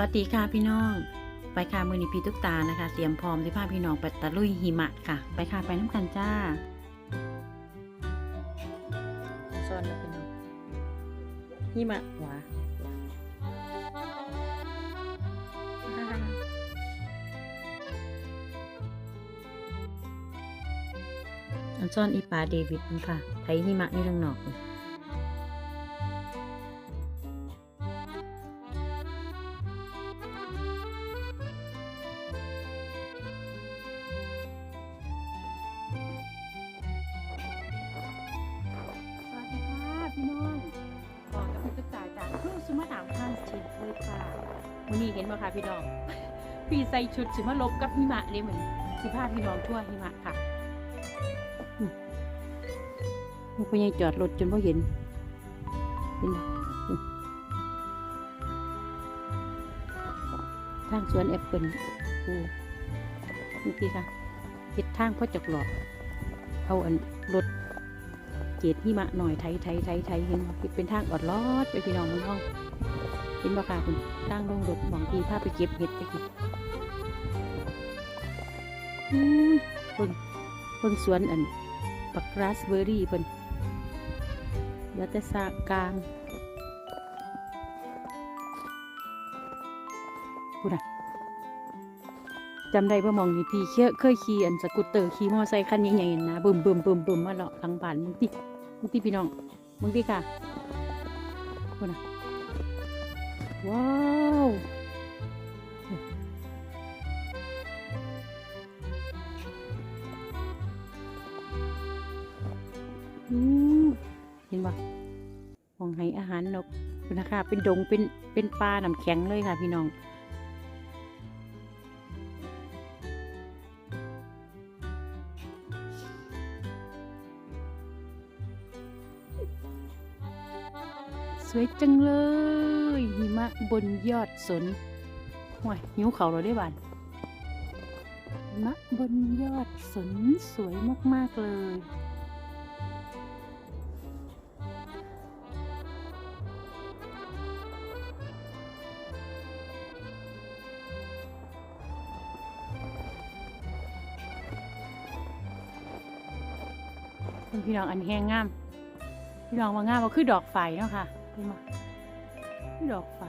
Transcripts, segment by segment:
วัสดีค่ะพี่น้อง ไปค่ะมือนีพี่ตุ๊กตานะคะ เตรียมพร้อมที่พาพี่น้องไปตะลุยหิมะค่ะ ไปค่ะไปน้ำกันจ้าซ่อนแล้วพี่น้องหิมะหวาอันซ่อนอีปลาเดวิดมันค่ะไทยหิมะอยู่ทางนอกเลย วันนี้เห็นไหมคะพี่น้อง พี่ใส่ชุดสิมาลบกับหิมะเลยเหมือนสิพาพี่น้องทั่วหิมะค่ะมันก็ยังจอดรถจนพ่เห็นเห็นไหมอืมทางสวนแอปเปิลโอ้นี่สิค่ะเห็ดทางพ่อจักหลอกเอาอันรถเกตหิมะหน่อยไทยไทยไทยไทยเห็นเป็นทางออดลอดไปพี่น้องมึงห้อง ห็นบ่ค่ะคุณทางลงรถบางทีพาไปเก็บเห็ดไปกินอืมเพิ่นเพิ่นสวนอันปักราสเบอร์รี่เพิ่นแล้วแต่สากลางพูดอะจำได้ว่ามองนี่พี่เคยเคยขี่อันสกูตเตอร์ขี่มอไซค์คันใหญ่ๆนะบึมบึมบึมบึมมาเลาะหลังบ้านมึงติมึงติพี่น้องมึงติค่ะพูดนะ ว้าวอืมเห็นปะมองให้อาหารนกนะคะ เป็นดงเป็นเป็นปลาน้ำแข็งเลยค่ะพี่น้อง วยจังเลยหิมะบนยอดสนว้ายหิวเขาเราได้บานหิมะบนยอดสนสวยมากๆเลยพี่น้องอันแห้งงาม พี่น้องว่างามว่าคือดอกไฟเนาะค่ะ เห็นไมคือดอกไฟ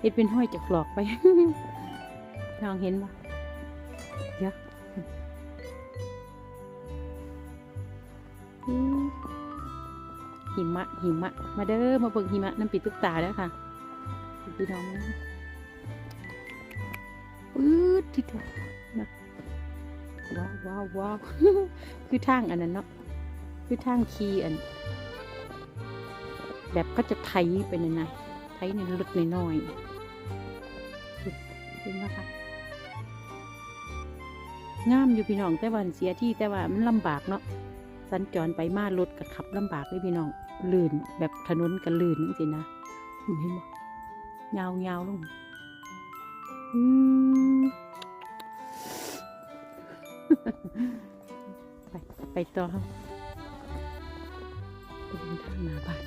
เห็ดเป็นห้อยจากหลอกไปน้องเห็นปะเยวอืมหิมะหิมะ มาเด้อมาเบิ่งหิมะน้ำปิดตุ๊กตาแล้วค่ะพี่น้องปื๊ดที่ถูกนะว้าวว้าวว้าวคือทางอันนั้นเนาะคือทางคีอัน แบบก็จะไถไปในนะไถในรถน้อยๆเห็นไหมคะงามอยู่พี่น้องแต่ว่าเสียที่แต่ว่ามันลำบากเนาะสัญจรไปมารถกับขับลำบากเลยพี่น้องลื่นแบบถนนกันลื่นนั่นสินะเห็นบ่ยาวยาวลงอืมไป ไปต่อครับไปเดินทางหน้าบ้าน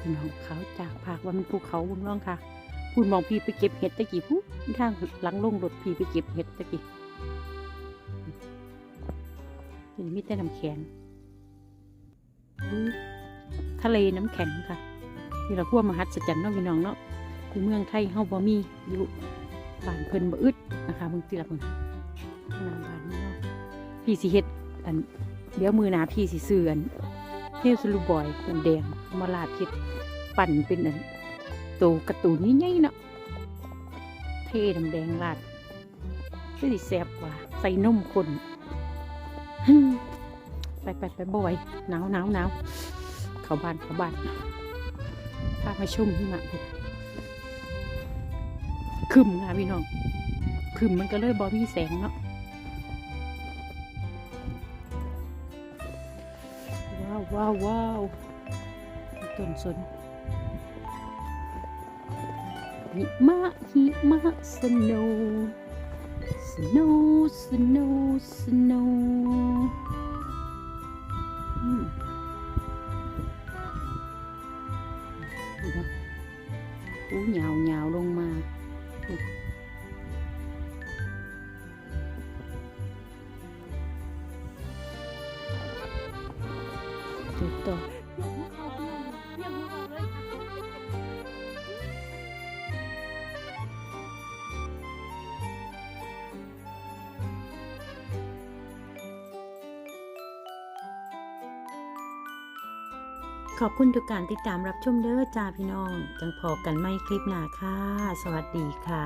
พี่น้องเขาจากภาคว่ามันภูเขาบุญน้องค่ะพูดมองพี่ไปเก็บเห็ดตะกี้พูดทางหลังลงรถพี่ไปเก็บเห็ดตะกี้เห็นมีแต่น้ำแข็งทะเลน้ำแข็งค่ะที่เราพวมหัศจรรย์เนาะพี่น้องเนาะที่เมืองไทยเฮาบ่มีอยู่บ้านเพิ่นบ่อึดนะคะเบิ่งติละเพิ่นหน้าบ้านนี่เนาะพี่สิเฮ็ดอันเดี๋ยวมือหนาพี่สิซื้ออัน เฮสลูบอยน้ำแดงมาลาดเฮ็ดปั่นเป็นอันตัวกร์ตูนใหญ่ๆเนาะเทน้ำแดงลาดก็สิแซ่บกว่าใส่นมข้นไปไปไปบ่อยหนาวหนาวหนาวเขาบ้านเขาบ้านพามาชมหิมะพุ่นคึมค่ะพี่น้องคึมมันก็เลยบอมีแสงเนาะ ว้าวว้าวว้าวต้นสนหิมะหิม ติขอบคุณทุกการติดตามรับชมเด้อจ้าพี่น้อง จังพอกันไม่คลิปหน้าค่ะ สวัสดีค่ะ